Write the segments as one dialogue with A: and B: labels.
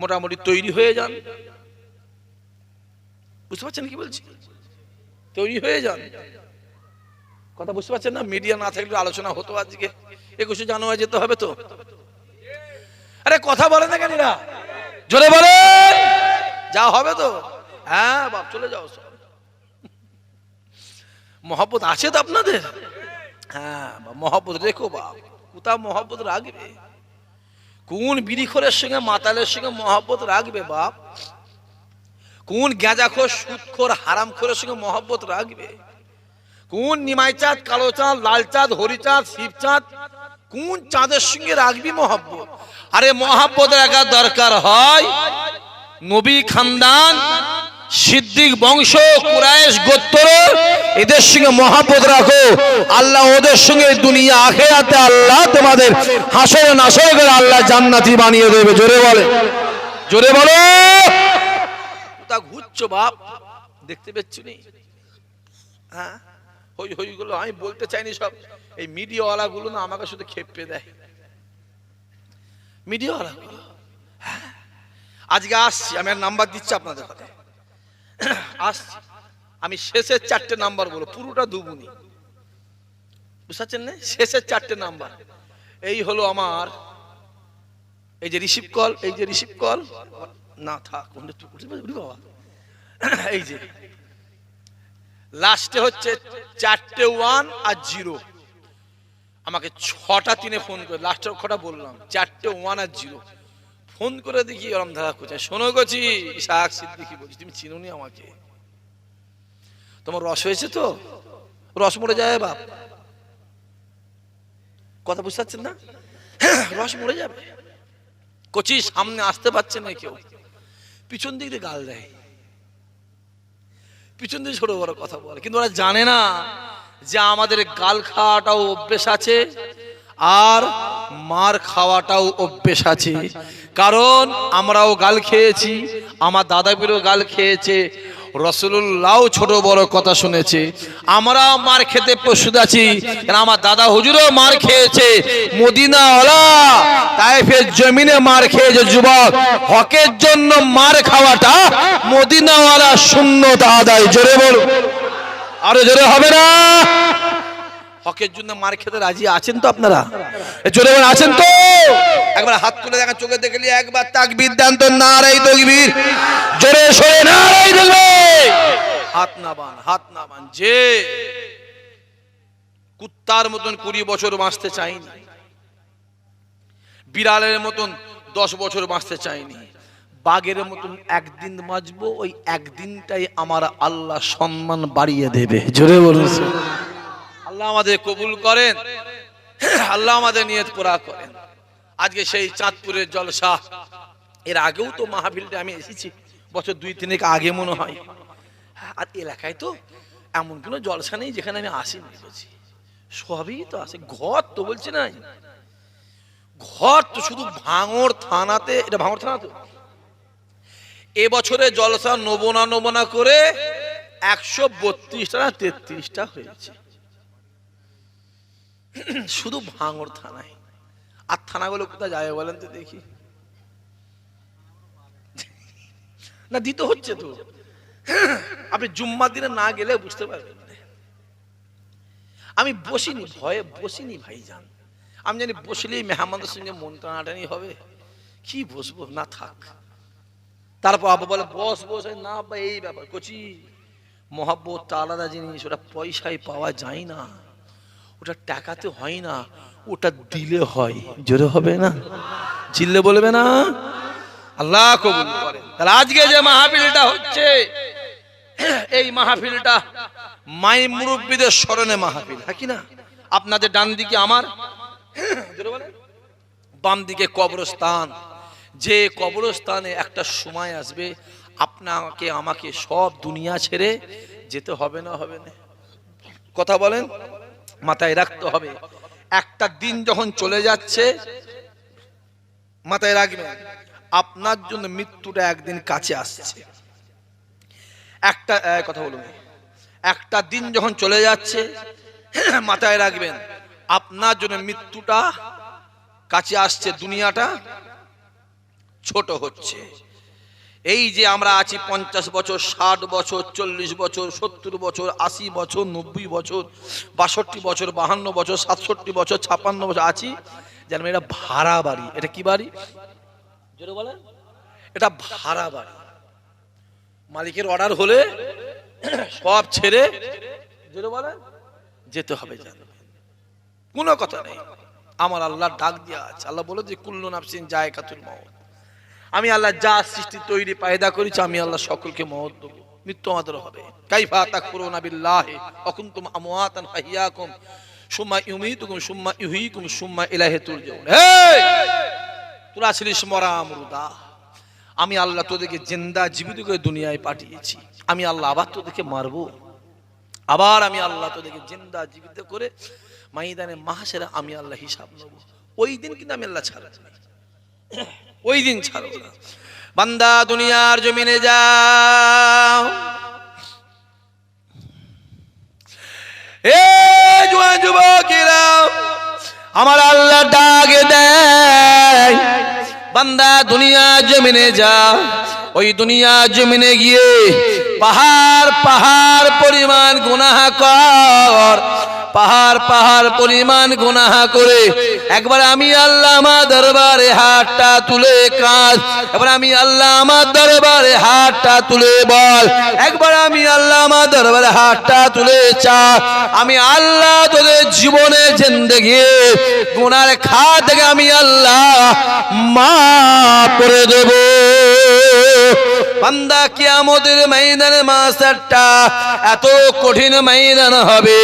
A: মোটামুটি তৈরি হয়ে যান। বুঝতে পারছেন কি বলছি? তৈরি হয়ে যান। কথা বুঝতে পারছেন না? মিডিয়া না থাকলে আলোচনা হতো আজকে। একুশে জানুয়ারি যেতে হবে তো। আরে কথা বলে না কেন? জোরে বলে যা হবে তো। হ্যাঁ বাপ, চলে যাও সব। মহব্বত আছে তো আপনাদের? হ্যাঁ মহব্বত রেখো বাপ। কোথাও মহব্বত রাখবে? কোন বিড়িখোরের সঙ্গে মাতালের সঙ্গে মহব্বত রাখবে বাপ? কোন গেঁজাখোর হারাম হারামখোরের সঙ্গে মহব্বত রাখবে? কোন নিমাই চাঁদ, কালো চাঁদ, লাল চাঁদ হরিচাঁদ শিবচাঁদ কোন চাঁদের সঙ্গে রাখবি মহব্বত? আরে মহাব্বত রাখার দরকার হয়। নবী খানদান সিদ্দিক বংশ, কুরাইশ গোত্র, এদের সঙ্গে মহাব্বত রাখো। আল্লাহ ওদের সঙ্গে দুনিয়া আখেরাতে আল্লাহ তোমাদের হাসরে নাসরে করে আল্লাহ জান্নাতি বানিয়ে দেবে। জোরে বলে। জোরে বলো। তা ঘুরছো বাপ। দেখতে পেচ্ছ নি? হ্যাঁ? হই হই গুলো, আমি বলতে চাইনি সব। এই মিডিয়াওয়ালা গুলো না আমাকে শুধু খেপে দেয়। মিডিয়াওয়ালা গুলো হ্যাঁ। আজকে আসছি, আমি আর নাম্বার দিচ্ছি আপনাদের হাতে। আসছি আমি শেষের চারটে নাম্বার বলো পুরোটা দুগুনি বুঝতে না? শেষের চারটে নাম্বার। এই হলো আমার, এই যে রিসিভ কল, এই যে রিসিভ কল। না, থাক বাবা? এই যে। লাস্টে হচ্ছে চারটে ওয়ান আর জিরো। আমাকে ছটা তিনে ফোন করে, লাস্টের কটা বললাম, চারটে ওয়ান আর জিরো। ফোন করে দেখি, ওরম ধারা কোথায় শোনো গেছি শাক সিদ্দিকি বলছি, তুমি চিনুনি আমাকে? তোমার রস হয়েছে তো? রস মরে যায় বাপ। কথা বুঝতে পারছেন না? রস মরে যাবে। কচি সামনে আসতে পারছে না কেউ। পিছন দিক দিয়ে গাল দেয়। পিছন দিয়ে ছোট বড় কথা বলে। কিন্তু ওরা জানে না যে আমাদের গাল খাওয়াটাও অভ্যেস আছে, আর মার খাওয়াটাও অভ্যেস আছে। কারণ আমরাও গাল খেয়েছি, আমার দাদা বিরও গাল খেয়েছে রসুল্লাহ ছোট বড় কথা শুনেছে। আমরা মার খেতে প্রস্তুত আছি আমার দাদা হুজুরও মার খেয়েছে মদিনা ওলা তাইফের জমিনে মার খেয়েছে যুবক। হকের জন্য মার খাওয়াটা মদিনাওয়ালা শূন্য আদায়, জোরে বলো আরও জোরে হবে না? হকের জন্য মার খেতে রাজি আছেন তো আপনারা? জোরে আছেন তো? একবার হাত তুলে দেখা চোখে দেখলি একবার তাকবীর দেন তো নারাই তকবীর। জোরে সরে নারাই তকবীর। হাত না বান হাত না বান যে কুত্তার মতন কুড়ি বছর বাঁচতে চাইনি বিড়ালের মতন দশ বছর বাঁচতে চাইনি বাঘের মতন একদিন বাঁচবো, ওই একদিনটাই আমার আল্লাহ সম্মান বাড়িয়ে দেবে। জোরে বলুন আল্লাহ আমাদের কবুল করেন। আল্লাহ আমাদের নিয়ত পুরা করেন। আজকে সেই চাঁদপুরের জলসা। এর আগেও তো মাহফিলটা আমি এসেছি। বছর দুই তিনেক আগে মনে হয়। আর এলাকায় তো এমন কোনো জলসা নেই যেখানে আমি আসিনি বলছি সবই তো আছে। ঘর তো বলছি না। ঘর তো শুধু ভাঙর থানাতে, এটা ভাঙর থানা তো? এবছরে জলসা নবনা নবনা করে একশো বত্রিশটা না তেত্রিশটা হয়েছে। শুধু ভাঙর থানায় আর থানাগুলো কোথায় যাবে বলেন তো দেখি। না, দিতে হচ্ছে তো। আপনি জুম্মা দিনে না গেলে বুঝতে পারবেন। আমি বসিনি, ভয়ে বসিনি ভাই যান আমি জানি বসলেই মেহমানদের সঙ্গে মন টানাটানি হবে। কি বসবো? না থাক। তারপর আবার বলে, বস বস না, বা এই ব্যাপার, কচি। মহাব্বতটা আলাদা জিনিস, ওটা পয়সায় পাওয়া যায় না। ওটা টাকাতে হয় না, ওটা দিলে হয়। জোরে হবে না? চিল্লে বলবে না? আল্লাহ কবুল করে তাহলে আজকে যে মাহফিলটা হচ্ছে, এই মাহফিলটা মাই মুরব্বীদের স্মরণে মাহফিল হ্যাঁ কি না? আপনাদের ডান দিকে আমার বাম দিকে কবরস্থান। যে কবরস্থানে একটা সময় আসবে, আপনাকে, আমাকে সব দুনিয়া ছেড়ে যেতে হবে না হবে না? কথা বলেন। মাথায় রাখতে হবে। একটা দিন যখন চলে যাচ্ছে, মাথায় রাখবেন, আপনার জন্য মৃত্যুটা একদিন কাছে আসছে। একটা কথা বলুন। একটা দিন যখন চলে যাচ্ছে, মাথায় রাখবেন, আপনার জন্য মৃত্যুটা কাছে আসছে, দুনিয়াটা ছোট হচ্ছে। এই যে আমরা আছি পঞ্চাশ বছর, ষাট বছর, চল্লিশ বছর, সত্তর বছর, আশি বছর, নব্বই বছর, বাষট্টি বছর, বাহান্ন বছর, সাতষট্টি বছর ছাপ্পান্ন বছর আছি, যেন এটা ভাড়া বাড়ি। এটা কি বাড়ি? এটা ভাড়া বাড়ি। মালিকের অর্ডার হলে সব ছেড়ে যেতে হবে কোনো কথা নেই। আমার আল্লাহ ডাক দেওয়া আছে। আল্লাহ বলে যে, কুল্লু নাফসিন যায় কাতুল মহৎ আমি আল্লাহ যা সৃষ্টি তৈরি পায়দা করেছি, আমি আল্লাহ সকলকে মহৎ দেবো। মৃত্যু আমাদের হবে। কাইফা তাকফুরুনা বিল্লাহি, অকুনতুম আমওয়াতান ফাহিয়াকুম, সুম্মা ইউমীতুকুম, সুম্মা ইউহয়িকুম সুম্মা ইলাইহি তুরজাউন। এই তোরা ছিলিস মরা মুর্দা আমি আল্লাহ তোদেরকে জিন্দা জীবিত করে দুনিয়ায় পাঠিয়েছি। আমি আল্লাহ আবার তোদেরকে মারবো। আবার আমি আল্লাহ তোদেরকে জিন্দা জীবিত করে মাইদানে মাহাসেরা আমি আল্লাহ হিসাব নেব। ওই দিন কিন্তু আমি আল্লাহ ছাড়ব না ওই দিন ছাড়ব না। বান্দা দুনিয়ার জমিনে যাও। আমার আল্লাহ ডাকে দেয়, বান্দা দুনিয়া জমিনে যা ওই দুনিয়া জমিনে গিয়ে পাহাড় পাহাড় পরিমাণ গুনাহ কর। পাহাড় পাহাড় পরিমাণ গুনাহ করে একবার আমি আল্লাহ আমার দরবারে হাতটা তুলে কাজ এবার আমি আল্লাহ আমার দরবারে হাতটা তুলে বল। একবার আমি আল্লাহ আমার দরবারে হাতটা তুলে চা। আমি আল্লাহ তোদের জীবনে জিন্দগি, গুনার খা থেকে আমি আল্লাহ মা করে দেব। বান্দা কিয়ামতের ময়দানে মাসারটা এত কঠিন ময়দান হবে,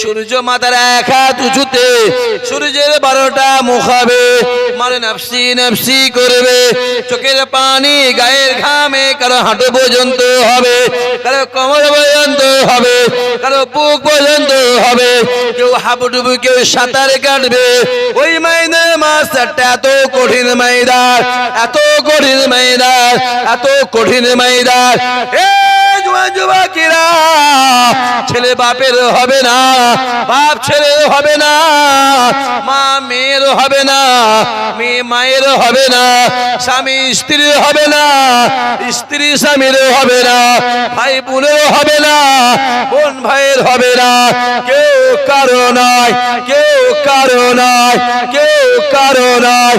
A: সূর্য মাথার এক হাত উঁচুতে সূর্যের বারোটা মুখ হবে। মানে নাফসি নাফসি করবে। চোখের পানি গায়ের ঘামে কারও হাঁটু পর্যন্ত হবে। কারও কোমর পর্যন্ত হবে। কারও বুক পর্যন্ত হবে। কেউ হাবুডুবু, কেউ সাঁতার কাটবে। ওই মাইনে মাস্টারটা এত কঠিন মাইদার এত কঠিন মাইদার এত কঠিন মাইদার জুয়া যুবকেরা, ছেলে বাপের হবে না, বাপ ছেলের হবে না, মা মেয়ের হবে না, মেয়ে মায়ের হবে না, স্বামী স্ত্রীর হবে না, স্ত্রী স্বামীর হবে না, ভাই বোনের হবে না, বোন ভাইয়ের হবে না, কেউ কারও নয়, কেউ কারও নয়, কেউ কারও নয়।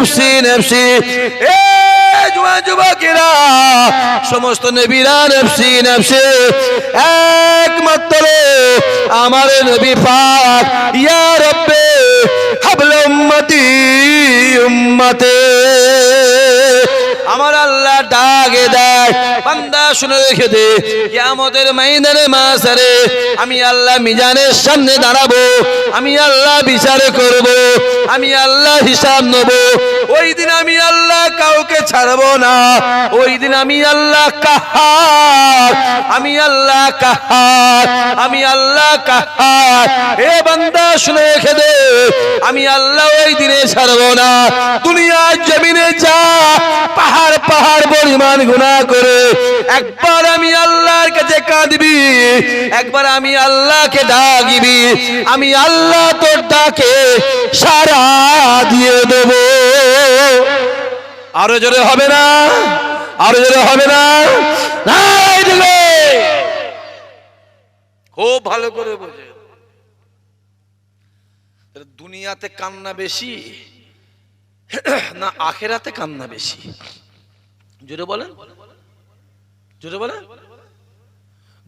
A: নফসে নফসে সমস্ত একমাত্র আমার নবী পাক ইয়া রব্বে উম্মতি। আমার আল্লাহ ডাকে দেয়। বান্দা, শুনে রেখে দে। কিয়ামতের মাইদানে মাসারে আমি আল্লাহ মিজানের সামনে দাঁড়াবো। আমি আল্লাহ বিচার করব। আমি আল্লাহ হিসাব নেব। ওই দিন আমি আল্লাহ কাউকে ছাড়বো না। ওই দিন আমি আল্লাহ কাহার। আমি আল্লাহ কাহার। আমি আল্লাহ কাহার। এ বান্দা, শুনে রেখে দে। আমি আল্লাহ ওই দিনে ছাড়বো না। দুনিয়ার জমিনে যা, পাহাড় পাহাড় পরিমাণ গুণা করে, একবার আমি আল্লাহর কাছে কাঁদবি, একবার আমি আল্লাহকে ডাকবি, আমি আল্লাহ তোর ডাকে সারা দিয়ে দেব। আরও জোরে হবে না? আরও জোরে হবে না? খুব ভালো করে বোঝে। দুনিয়াতে কান্না বেশি, না আখেরাতে কান্না বেশি? জোরে বলেন। জোরে বলেন।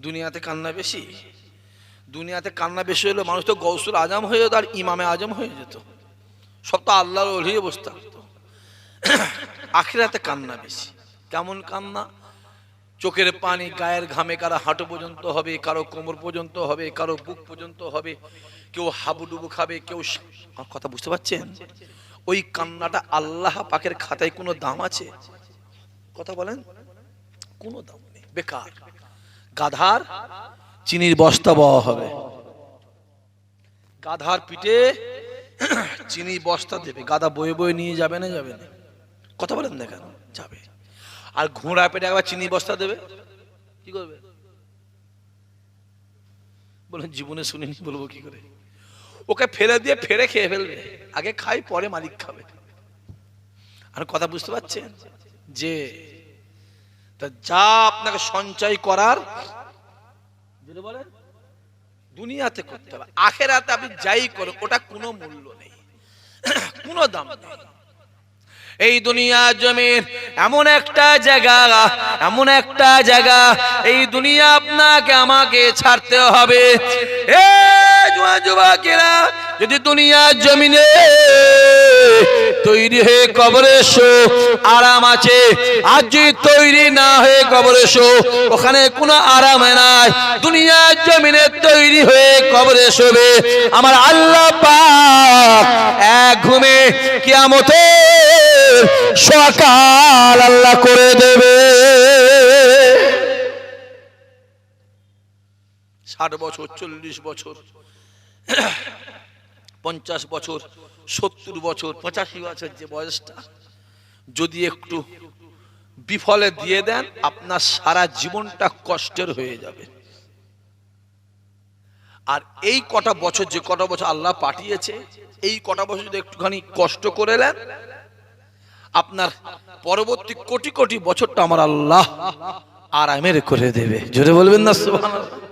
A: দুনিয়াতে কান্না বেশি। দুনিয়াতে কান্না বেশি হলে মানুষ তো গৌসুল আজম হয়ে যেত আর ইমামে আজম হয়ে যেত। সব তো আল্লাহর ওলিয়ে বসে থাকতো আখিরাতে কান্না বেশি। কেমন কান্না? চোখের পানি, গায়ের ঘামে কারও হাঁটু পর্যন্ত হবে, কারও কোমর পর্যন্ত হবে, কারও বুক পর্যন্ত হবে। কেউ হাবুডুবু খাবে, কেউ কথা বুঝতে পারছেন? ওই কান্নাটা আল্লাহ পাকের খাতায় কোনো দাম আছে? কথা বলেন। কোনো দাম নেই। বেকার। গাধার চিনির বস্তা বওয়া হবে। গাধার পিঠে চিনি বস্তা দেবে। গাধা বয়ে বয়ে নিয়ে যাবে না যাবে না? কথা বলেন না কেন? যাবে। আর ঘোড়া পেটে একবার চিনি বস্তা দেবে? কি করবে? বলেন, জীবনে শুনিনি, বলব কি করে? ওকে ফেলে দিয়ে ফেরে খেয়ে ফেলবে। আগে খাই, পরে মালিক খাবে। আর কথা বুঝতে পারছেন? যে যা আপনাকে সঞ্চয় করার বলেন, দুনিয়াতে করতে হবে। আখেরাতে আপনি যাই করেন, ওটা কোনো মূল্য নেই। কোনো দাম নেই। এই দুনিয়া জমির এমন একটা জায়গা, এমন একটা জায়গা, এই দুনিয়া আপনাকে আমাকে ছাড়তে হবে। এ যদি দুনিয়া জমিনে তৈরি হয়ে কবরে এসো, আরাম আছে। আজ যদি তৈরি না হয়ে কবরে এসো, ওখানে কোনো আরাম নাই। দুনিয়া জমিনে তৈরি হয়ে কবরে শোবে আমার আল্লাহ পাক এক ঘুমে কিয়ামতে সকাল আল্লাহ করে দেবে। ষাট বছর, চল্লিশ বছর। পঞ্চাশ বছর, সত্তর বছর, পঁচাশি বছর যে বয়সটা, যদি একটু বিফলে দিয়ে দেন, আপনার সারা জীবনটা কষ্টের হয়ে যাবে। আর এই কটা বছর, যে কটা বছর আল্লাহ পাঠিয়েছে, এই কটা বছর যদি একটুখানি কষ্ট করে নেন, আপনার পরবর্তী কোটি কোটি বছরটা আমার আল্লাহ আরামের করে দেবে। জোরে বলবেন না, সুবহানাল্লাহ।